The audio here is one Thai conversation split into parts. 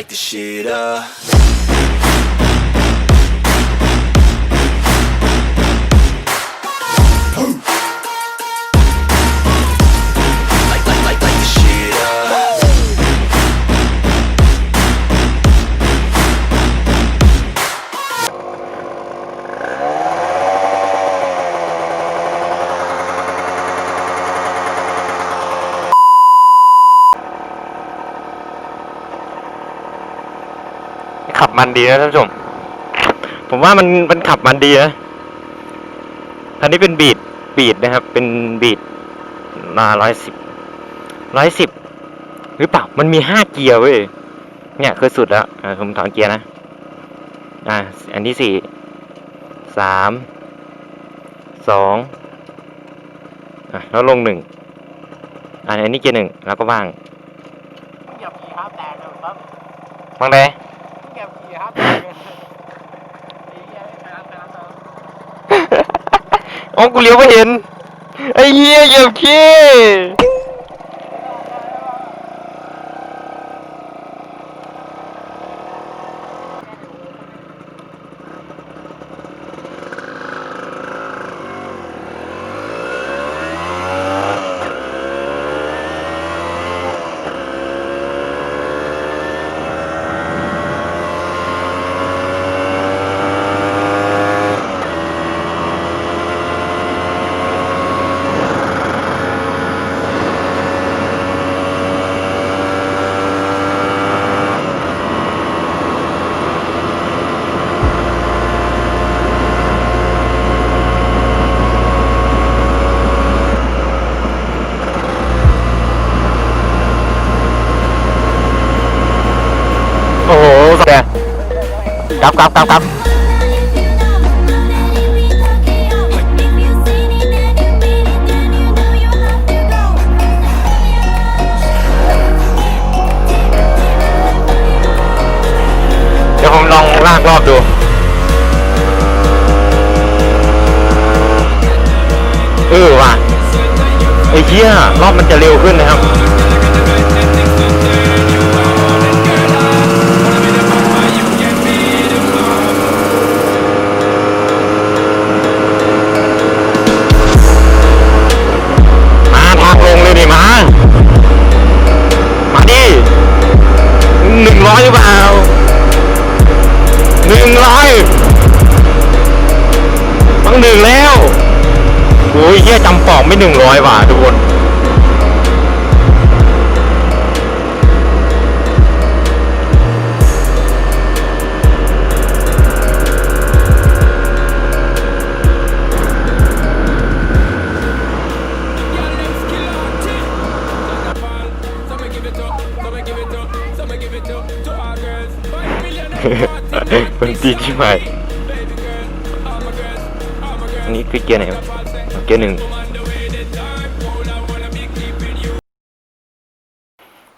light the shit up. ขับมันดีนะท่านผู้ชม ผมว่ามันมันขับมันดีนะอันนี้เป็นบีดบีดนะครับ เป็นบีดมาร้อยสิบร้อยสิบหรือเปล่ามันมีห้าเกียร์เว้ยเนี่ยคือสุดแล้วอ่าผมถอนเกียร์นะอ่าอันที่สี่สามสองอะแล้วลงหนึ่งอ่าอันนี้เกียร์หนึ่งแล้วก็ว่างเหยียบขี่ห้าแตกเลยครับว่างได้เหยียบขี่ห้าแตกเลย โอ้กูเลี้ยวไม่เห็น ไอ้เหี้ยเหยียบขี้โอ้โหแก กลับกลับกลับกลับเดี๋ยวผมลองลากรอบดูเออว่ะไอ้เหี้ยรอบมันจะเร็วขึ้นนะครับ หนึ่งร้อยต้องหนึ่งแล้วโอ้ยเฮียจำปอกไม่หนึ่งร้อยว่ะทุกคน คนตีนใช่ไหมอันนี้คือเกียร์ไหนวะเกียร์หนึ่ง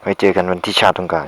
ไว้เจอกันวันที่ชาติต้องการ